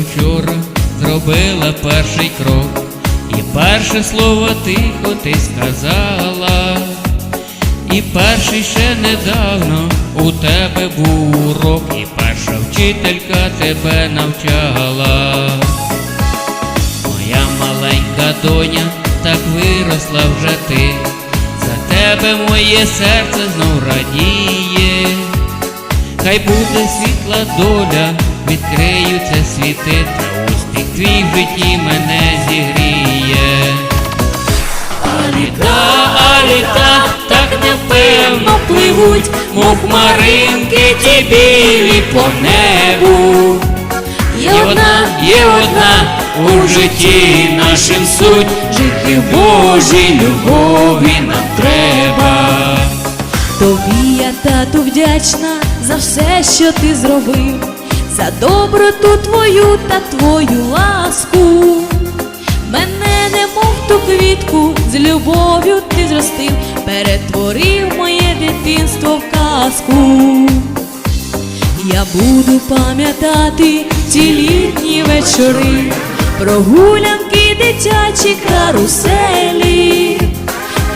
вчора зробила перший крок, і перше слово тихо ти сказала, і перший ще недавно у тебе був урок, і перша вчителька тебе навчала. Моя маленька доня, так виросла вже ти, за тебе моє серце знов радіє. Хай буде світла доля, відкриються світи, та успіх твій в житті мене зігріє. А літа, а літа так непевно пливуть, мов хмаринки ті білі по небу. Є одна, є одна у житті нашим суть, жити Божій любові нам треба. Тобі я, тату, вдячна за все, що ти зробив, за доброту твою та твою ласку. Мене, немов ту квітку, з любов'ю ти зростив, перетворив моє дитинство в казку. Я буду пам'ятати ті літні вечори, прогулянки дитячі каруселі.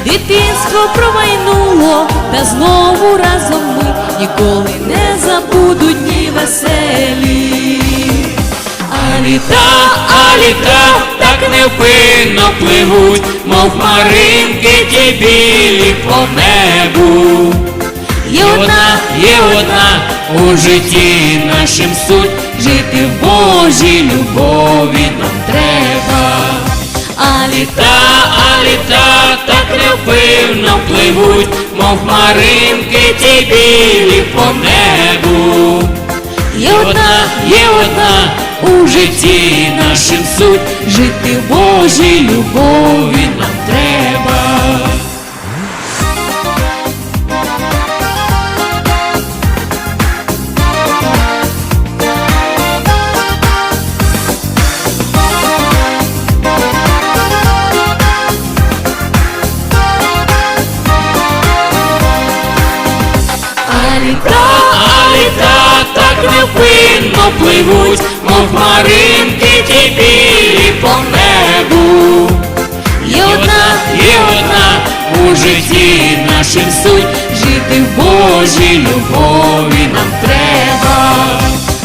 Дитинство промайнуло, та знову разом ми ніколи не дні веселі. А літа, а літа так невпинно пливуть, мов хмаринки ті білі по небу. Є одна, є одна у житті нашим суть, жити в Божій любові нам треба. А літа, а літа так невпинно пливуть, мов хмаринки ті білі по небу. Є одна, є одна у житті нашим суть, жити в Божій любові нам треба. Невпинно пливуть, мов хмаринки ті білі по небу. є одна, є одна у житті нашим суть, жити в Божій любові нам треба.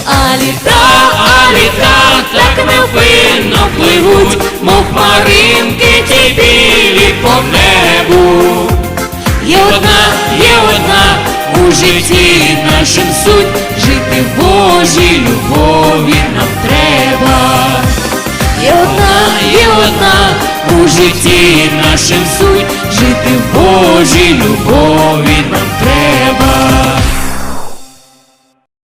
а літа, а літа так невпинно пливуть, мов хмаринки ті білі по небу. У житті нашим суть, жити Божій любові нам треба. є одна, Є одна у житті нашим суть, жити в Божій любові нам треба.